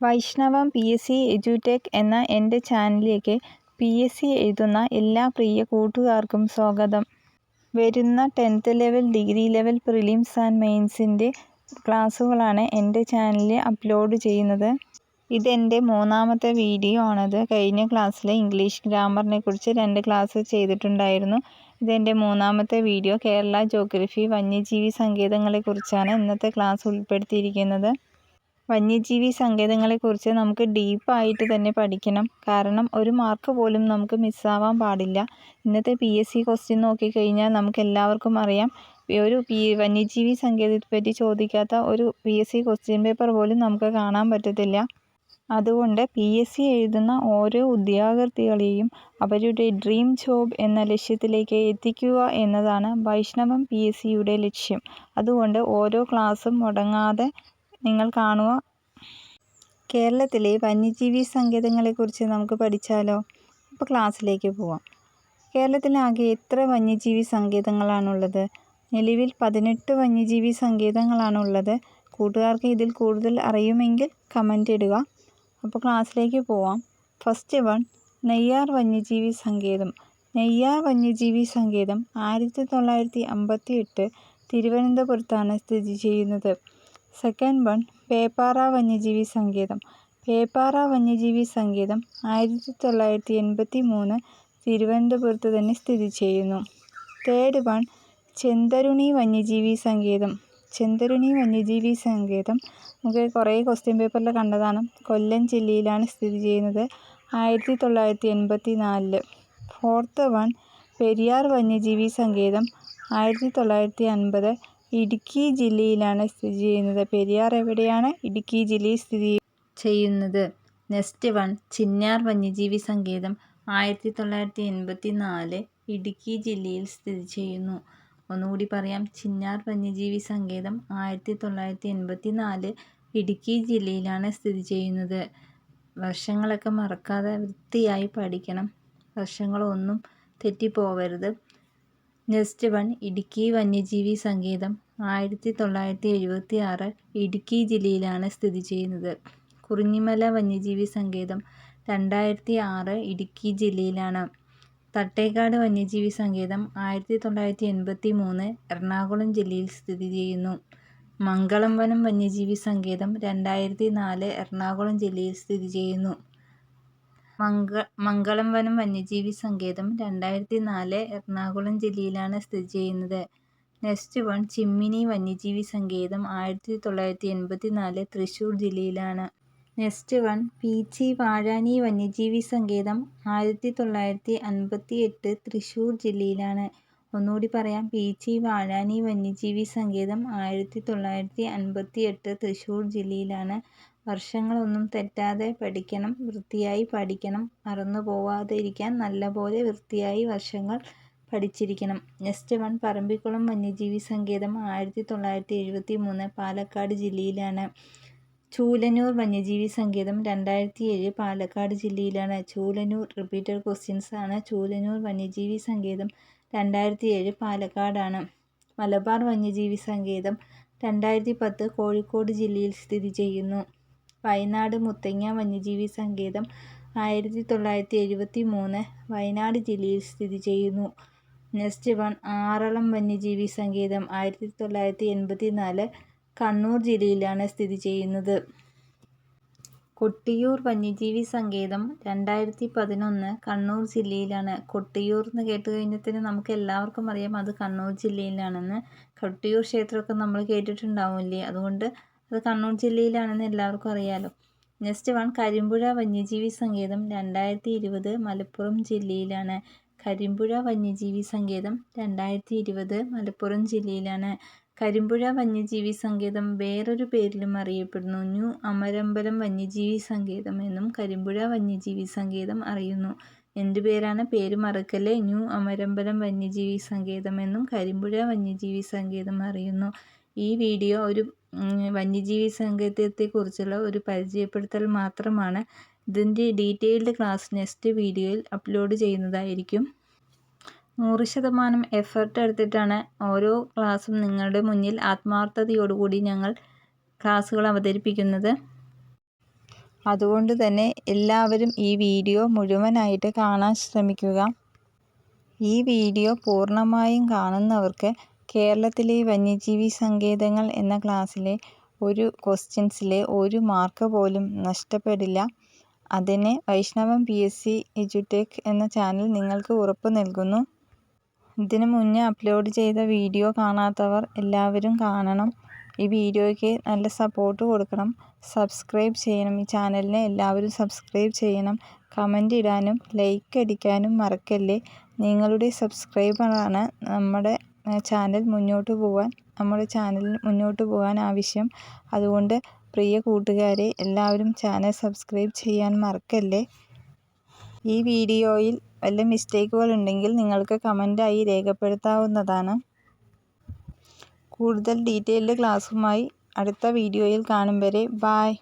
Vaishnavam P. S. C. Edutech എന്ന എന്റെ ചാനലിലേക്ക് പി. എസ്. സി. എഴുതുന്ന എല്ലാ പ്രിയ കൂട്ടുകാർക്കും സ്വാഗതം. വരുന്ന tenth level degree level prelims and മെയിൻസിന്റെ ക്ലാസ്സുകളാണ് എന്റെ ചാനലിൽ അപ്ലോഡ് ചെയ്യുന്നത്. ഇതെന്റെ മൂന്നാമത്തെ വീഡിയോ ആണത്. കഴിഞ്ഞ ക്ലാസ്സിൽ ഇംഗ്ലീഷ് ഗ്രാമറിനെ കുറിച്ച് രണ്ട് ക്ലാസ് ചെയ്തിട്ടുണ്ടായിരുന്നു. ഇതെന്റെ മൂന്നാമത്തെ വീഡിയോ. കേരള ജോഗ്രഫി വന്യജീവി സങ്കേതങ്ങളെക്കുറിച്ചാണ് ഇന്നത്തെ ക്ലാസ് ഉൾപ്പെടുത്തിയിരിക്കുന്നത്. വന്യജീവി സങ്കേതങ്ങളെക്കുറിച്ച് നമുക്ക് ഡീപ്പായിട്ട് തന്നെ പഠിക്കണം. കാരണം ഒരു മാർക്ക് പോലും നമുക്ക് മിസ്സാവാൻ പാടില്ല. ഇന്നത്തെ പി എസ് സി ക്വസ്റ്റ്യൻ നോക്കിക്കഴിഞ്ഞാൽ നമുക്ക് എല്ലാവർക്കും അറിയാം. ഒരു പി വന്യജീവി സങ്കേതത്തെപ്പറ്റി ചോദിക്കാത്ത ഒരു P S C question paper പോലും നമുക്ക് കാണാൻ പറ്റത്തില്ല. അതുകൊണ്ട് പി എസ് സി എഴുതുന്ന ഓരോ ഉദ്യോഗാർത്ഥികളെയും അവരുടെ ഡ്രീം ജോബ് എന്ന ലക്ഷ്യത്തിലേക്ക് എത്തിക്കുക എന്നതാണ് വൈഷ്ണവം പി എസ് സിയുടെ ലക്ഷ്യം. അതുകൊണ്ട് ഓരോ ക്ലാസ്സും മുടങ്ങാതെ നിങ്ങൾ കാണുക കേരളത്തിലെ വന്യജീവി സങ്കേതങ്ങളെക്കുറിച്ച് നമുക്ക് പഠിച്ചാലോ? അപ്പോൾ ക്ലാസ്സിലേക്ക് പോവാം. കേരളത്തിലാകെ എത്ര വന്യജീവി സങ്കേതങ്ങളാണുള്ളത്? നിലവിൽ പതിനെട്ട് വന്യജീവി സങ്കേതങ്ങളാണുള്ളത്. കൂട്ടുകാർക്ക് ഇതിൽ കൂടുതൽ അറിയുമെങ്കിൽ കമന്റ് ഇടുക. അപ്പോൾ ക്ലാസ്സിലേക്ക് പോവാം. ഫസ്റ്റ് വൺ നെയ്യാർ വന്യജീവി സങ്കേതം. നെയ്യാർ വന്യജീവി സങ്കേതം ആയിരത്തി തൊള്ളായിരത്തി അമ്പത്തി എട്ട് തിരുവനന്തപുരത്താണ് സ്ഥിതി ചെയ്യുന്നത്. സെക്കൻഡ് വൺ പേപ്പാറ വന്യജീവി സങ്കേതം. പേപ്പാറ വന്യജീവി സങ്കേതം ആയിരത്തി തൊള്ളായിരത്തി എൺപത്തി മൂന്ന് തിരുവനന്തപുരത്ത് തന്നെ സ്ഥിതി ചെയ്യുന്നു. തേർഡ് വൺ ചെന്തരുണി വന്യജീവി സങ്കേതം. ചെന്തരുണി വന്യജീവി സങ്കേതം നമുക്ക് കുറേ ക്വസ്റ്റ്യൻ പേപ്പറിൽ കണ്ടതാണ്. കൊല്ലം ജില്ലയിലാണ് സ്ഥിതി ചെയ്യുന്നത്. ആയിരത്തി തൊള്ളായിരത്തി എൺപത്തി നാലിൽ ഫോർത്ത് വൺ പെരിയാർ വന്യജീവി സങ്കേതം. ആയിരത്തി തൊള്ളായിരത്തി അൻപത് ഇടുക്കി ജില്ലയിലാണ് സ്ഥിതി ചെയ്യുന്നത്. പെരിയാർ എവിടെയാണ് ഇടുക്കി ജില്ലയിൽ സ്ഥിതി ചെയ്യുന്നത്? നെക്സ്റ്റ് വൺ ചിന്നാർ വന്യജീവി സങ്കേതം ആയിരത്തി തൊള്ളായിരത്തി എൺപത്തി നാല് ഇടുക്കി ജില്ലയിൽ സ്ഥിതി ചെയ്യുന്നു. ഒന്നുകൂടി പറയാം. ചിന്നാർ വന്യജീവി സങ്കേതം ആയിരത്തി തൊള്ളായിരത്തി എൺപത്തി നാല് ഇടുക്കി ജില്ലയിലാണ് സ്ഥിതി ചെയ്യുന്നത്. വർഷങ്ങളൊക്കെ മറക്കാതെ വൃത്തിയായി പഠിക്കണം. വർഷങ്ങളൊന്നും തെറ്റിപ്പോവരുത്. നെക്സ്റ്റ് വൺ ഇടുക്കി വന്യജീവി സങ്കേതം ആയിരത്തി തൊള്ളായിരത്തി എഴുപത്തി ആറ് ഇടുക്കി ജില്ലയിലാണ് സ്ഥിതി ചെയ്യുന്നത്. കുറിഞ്ഞിമല വന്യജീവി സങ്കേതം രണ്ടായിരത്തി ആറ് ഇടുക്കി ജില്ലയിലാണ്. തട്ടേക്കാട് വന്യജീവി സങ്കേതം ആയിരത്തി തൊള്ളായിരത്തി എൺപത്തി മൂന്ന് എറണാകുളം ജില്ലയിൽ സ്ഥിതി ചെയ്യുന്നു. മംഗളം വനം വന്യജീവി സങ്കേതം രണ്ടായിരത്തി നാല് എറണാകുളം ജില്ലയിൽ സ്ഥിതി ചെയ്യുന്നു. മംഗ മംഗളം വനം വന്യജീവി സങ്കേതം രണ്ടായിരത്തി നാല് എറണാകുളം ജില്ലയിലാണ് സ്ഥിതി ചെയ്യുന്നത്. നെക്സ്റ്റ് വൺ ചിമ്മിനി വന്യജീവി സങ്കേതം ആയിരത്തി തൊള്ളായിരത്തി എൺപത്തി നാല് തൃശ്ശൂർ ജില്ലയിലാണ്. നെക്സ്റ്റ് വൺ പീച്ചി വാഴാനി വന്യജീവി സങ്കേതം ആയിരത്തി തൊള്ളായിരത്തി അൻപത്തി എട്ട് തൃശ്ശൂർ ജില്ലയിലാണ്. ഒന്നുകൂടി പറയാം. പീച്ചി വാഴാനി വന്യജീവി സങ്കേതം ആയിരത്തി തൊള്ളായിരത്തി അൻപത്തി എട്ട് തൃശ്ശൂർ ജില്ലയിലാണ്. വർഷങ്ങളൊന്നും തെറ്റാതെ പഠിക്കണം വൃത്തിയായി പഠിക്കണം മറന്നു പോവാതെ ഇരിക്കാൻ നല്ലപോലെ വൃത്തിയായി വർഷങ്ങൾ പഠിച്ചിരിക്കണം. നെക്സ്റ്റ് വൺ പറമ്പിക്കുളം വന്യജീവി സങ്കേതം ആയിരത്തി തൊള്ളായിരത്തി എഴുപത്തി മൂന്ന് പാലക്കാട് ജില്ലയിലാണ്. ചൂലന്നൂർ വന്യജീവി സങ്കേതം രണ്ടായിരത്തി ഏഴ് പാലക്കാട് ജില്ലയിലാണ്. ചൂലന്നൂർ റിപ്പീറ്റഡ് ക്വസ്റ്റ്യൻസ് ആണ്. ചൂലന്നൂർ വന്യജീവി സങ്കേതം രണ്ടായിരത്തി ഏഴ് പാലക്കാടാണ്. മലബാർ വന്യജീവി സങ്കേതം രണ്ടായിരത്തി പത്ത് കോഴിക്കോട് ജില്ലയിൽ സ്ഥിതി ചെയ്യുന്നു. വയനാട് മുത്തങ്ങ വന്യജീവി സങ്കേതം ആയിരത്തി തൊള്ളായിരത്തി എഴുപത്തി മൂന്ന് വയനാട് ജില്ലയിൽ സ്ഥിതി ചെയ്യുന്നു. നെക്സ്റ്റ് വൺ ആറളം വന്യജീവി സങ്കേതം ആയിരത്തി തൊള്ളായിരത്തി എൺപത്തി നാല് കണ്ണൂർ ജില്ലയിലാണ് സ്ഥിതി ചെയ്യുന്നത്. കൊട്ടിയൂർ വന്യജീവി സങ്കേതം രണ്ടായിരത്തി പതിനൊന്ന് കണ്ണൂർ ജില്ലയിലാണ്. കൊട്ടിയൂർ എന്ന് കേട്ട് കഴിഞ്ഞത്തിന് നമുക്ക് എല്ലാവർക്കും അറിയാം അത് കണ്ണൂർ ജില്ലയിലാണെന്ന്. കൊട്ടിയൂർ ക്ഷേത്രമൊക്കെ നമ്മൾ കേട്ടിട്ടുണ്ടാവില്ലേ? അതുകൊണ്ട് അത് കണ്ണൂർ ജില്ലയിലാണെന്ന് എല്ലാവർക്കും അറിയാലോ. നെക്സ്റ്റ് വൺ കരിമ്പുഴ വന്യജീവി സങ്കേതം രണ്ടായിരത്തി ഇരുപത് മലപ്പുറം ജില്ലയിലാണ്. കരിമ്പുഴ വന്യജീവി സങ്കേതം രണ്ടായിരത്തി ഇരുപത് മലപ്പുറം ജില്ലയിലാണ്. കരിമ്പുഴ വന്യജീവി സങ്കേതം വേറൊരു പേരിലും അറിയപ്പെടുന്നു. ന്യൂ അമരമ്പലം വന്യജീവി സങ്കേതം എന്നും കരിമ്പുഴ വന്യജീവി സങ്കേതം അറിയുന്നു. എന്തു പേരാണ് പേര് മറക്കല്ലേ? ന്യൂ അമരമ്പലം വന്യജീവി സങ്കേതം എന്നും കരിമ്പുഴ വന്യജീവി സങ്കേതം അറിയുന്നു. ഈ വീഡിയോ ഒരു വന്യജീവി സങ്കേതത്തെക്കുറിച്ചുള്ള ഒരു പരിചയപ്പെടുത്തൽ മാത്രമാണ്. ഇതിന്റെ ഡീറ്റെയിൽഡ് ക്ലാസ് നെക്സ്റ്റ് വീഡിയോയിൽ അപ്ലോഡ് ചെയ്യുന്നതായിരിക്കും. നൂറ് ശതമാനം എഫർട്ട് എടുത്തിട്ടാണ് ഓരോ ക്ലാസ്സും നിങ്ങളുടെ മുന്നിൽ ആത്മാർത്ഥതയോടുകൂടി ഞങ്ങൾ ക്ലാസ്സുകൾ അവതരിപ്പിക്കുന്നത്. അതുകൊണ്ട് തന്നെ എല്ലാവരും ഈ വീഡിയോ മുഴുവനായിട്ട് കാണാൻ ശ്രമിക്കുക. ഈ വീഡിയോ പൂർണമായും കാണുന്നവർക്ക് കേരളത്തിലെ വന്യജീവി സങ്കേതങ്ങൾ എന്ന ക്ലാസ്സിലെ ഒരു ക്വസ്റ്റ്യൻസിലെ ഒരു മാർക്ക് പോലും നഷ്ടപ്പെടില്ല. അതിന് വൈഷ്ണവം പി. എസ്. സി. എജ്യൂടെക് എന്ന ചാനൽ നിങ്ങൾക്ക് ഉറപ്പ് നൽകുന്നു. ഇതിനു മുന്നേ അപ്ലോഡ് ചെയ്ത വീഡിയോ കാണാത്തവർ എല്ലാവരും കാണണം. ഈ വീഡിയോയ്ക്ക് നല്ല സപ്പോർട്ട് കൊടുക്കണം. സബ്സ്ക്രൈബ് ചെയ്യണം. ഈ ചാനലിനെ എല്ലാവരും സബ്സ്ക്രൈബ് ചെയ്യണം. കമന്റ് ഇടാനും ലൈക്ക് അടിക്കാനും മറക്കല്ലേ. നിങ്ങളുടെ സബ്സ്ക്രൈബറാണ് നമ്മുടെ ചാനൽ മുന്നോട്ട് പോകാൻ നമ്മുടെ ചാനൽ മുന്നോട്ട് പോകാൻ ആവശ്യം. അതുകൊണ്ട് പ്രിയ കൂട്ടുകാരെ എല്ലാവരും ചാനൽ സബ്സ്ക്രൈബ് ചെയ്യാൻ മറക്കല്ലേ? ഈ വീഡിയോയിൽ വല്ല മിസ്റ്റേക്കുകൾ ഉണ്ടെങ്കിൽ നിങ്ങൾക്ക് കമന്റായി രേഖപ്പെടുത്താവുന്നതാണ്. കൂടുതൽ ഡീറ്റെയിൽഡ് ക്ലാസ്സുമായി അടുത്ത വീഡിയോയിൽ കാണും വരെ. ബായ്.